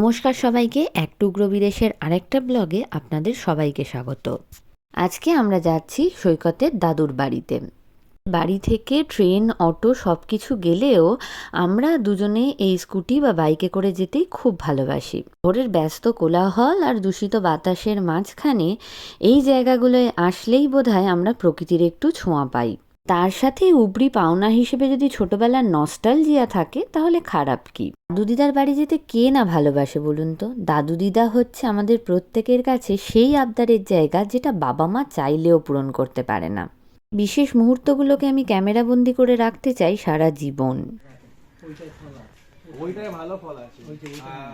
নমস্কার সবাইকে, এক টুকরো বিদেশের আরেকটা ব্লগে আপনাদের সবাইকে স্বাগত। আজকে আমরা যাচ্ছি সৈকতের দাদুর বাড়িতে। বাড়ি থেকে ট্রেন, অটো সব কিছু গেলেও আমরা দুজনে এই স্কুটি বা বাইকে করে যেতেই খুব ভালোবাসি। ভোরের ব্যস্ত কোলাহল আর দূষিত বাতাসের মাঝখানে এই জায়গাগুলোয় আসলেই বোধহয় আমরা প্রকৃতির একটু ছোঁয়া পাই। তার সাথে উপরি পাওনা হিসেবে যদি ছোটবেলার নস্টালজিয়া থাকে তাহলে খারাপ কি? দাদু দিদার বাড়ি যেতে কে না ভালোবাসে বলুন তো? দাদু দিদা হচ্ছে আমাদের প্রত্যেকের কাছে সেই আবদারের জায়গা যেটা বাবা মা চাইলেও পূরণ করতে পারে না। বিশেষ মুহূর্তগুলোকে আমি ক্যামেরাবন্দি করে রাখতে চাই সারা জীবন। ওইটাই ভালো ফল আছে। হ্যাঁ।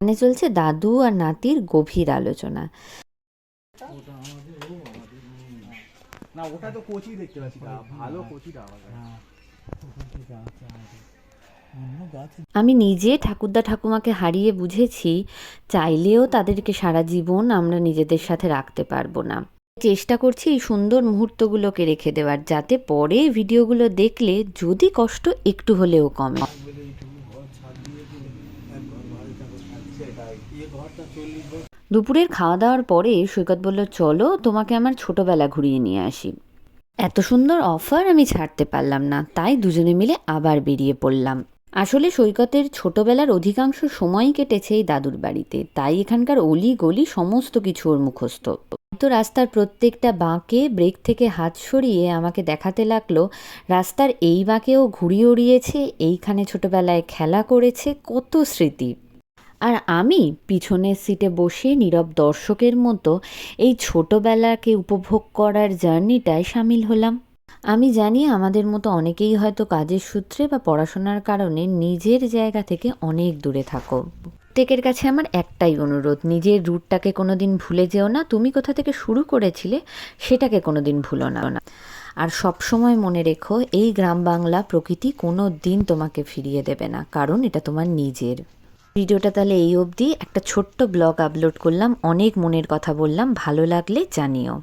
মানে চলছে দাদু আর নাতির গভীর আলোচনা। না ওটা তো কোচি দেখতে পাচ্ছি তা ভালো কোচিটা আবার আমি নিজে ঠাকুরদা ঠাকুমাকে হারিয়ে বুঝেছি চাইলেও তাদেরকে সারা জীবন আমরা নিজেদের সাথে রাখতে পারব না। চেষ্টা করছি এই সুন্দর মুহূর্তগুলোকে রেখে দেওয়ার যাতে পরে ভিডিওগুলো দেখলে যদি কষ্ট একটু হলেও কমে। দুপুরের খাওয়া দাওয়ার পরে সৈকত বলল, চলো, তোমাকে আমার ছোটবেলা ঘুরিয়ে নিয়ে আসি। এত সুন্দর অফার আমি ছাড়তে পারলাম না, তাই দুজনে মিলে আবার বেরিয়ে পড়লাম। আসলে সৈকতের ছোটবেলার অধিকাংশ সময়ই কেটেছে এই দাদুর বাড়িতে, তাই এখানকার অলি গলি সমস্ত কিছু ওর মুখস্থ। তো রাস্তার প্রত্যেকটা বাঁকে ব্রেক থেকে হাত সরিয়ে আমাকে দেখাতে লাগল, রাস্তার এই বাঁকেও ঘুরিয়ে উড়িয়েছে এইখানে ছোটবেলায় খেলা করেছে, কত স্মৃতি। আর আমি পিছনের সিটে বসে নীরব দর্শকের মতো এই ছোটবেলাকে উপভোগ করার জার্নিটায় সামিল হলাম। আমি জানি আমাদের মতো অনেকেই হয়তো কাজের সূত্রে বা পড়াশোনার কারণে নিজের জায়গা থেকে অনেক দূরে থাকো। প্রত্যেকের কাছে আমার একটাই অনুরোধ, নিজের রুটটাকে কোনো দিন ভুলে যেও না। তুমি কোথা থেকে শুরু করেছিলে সেটাকে কোনোদিন ভুলো না। আর সব সময় মনে রেখো, এই গ্রাম বাংলা প্রকৃতি কোনো দিন তোমাকে ফিরিয়ে দেবে না, কারণ এটা তোমার নিজের। ভিডিওটা তাহলে এই অবধি। একটা ছোট্ট ব্লগ আপলোড করলাম। অনেক মনের কথা বললাম। ভালো লাগলে জানিও।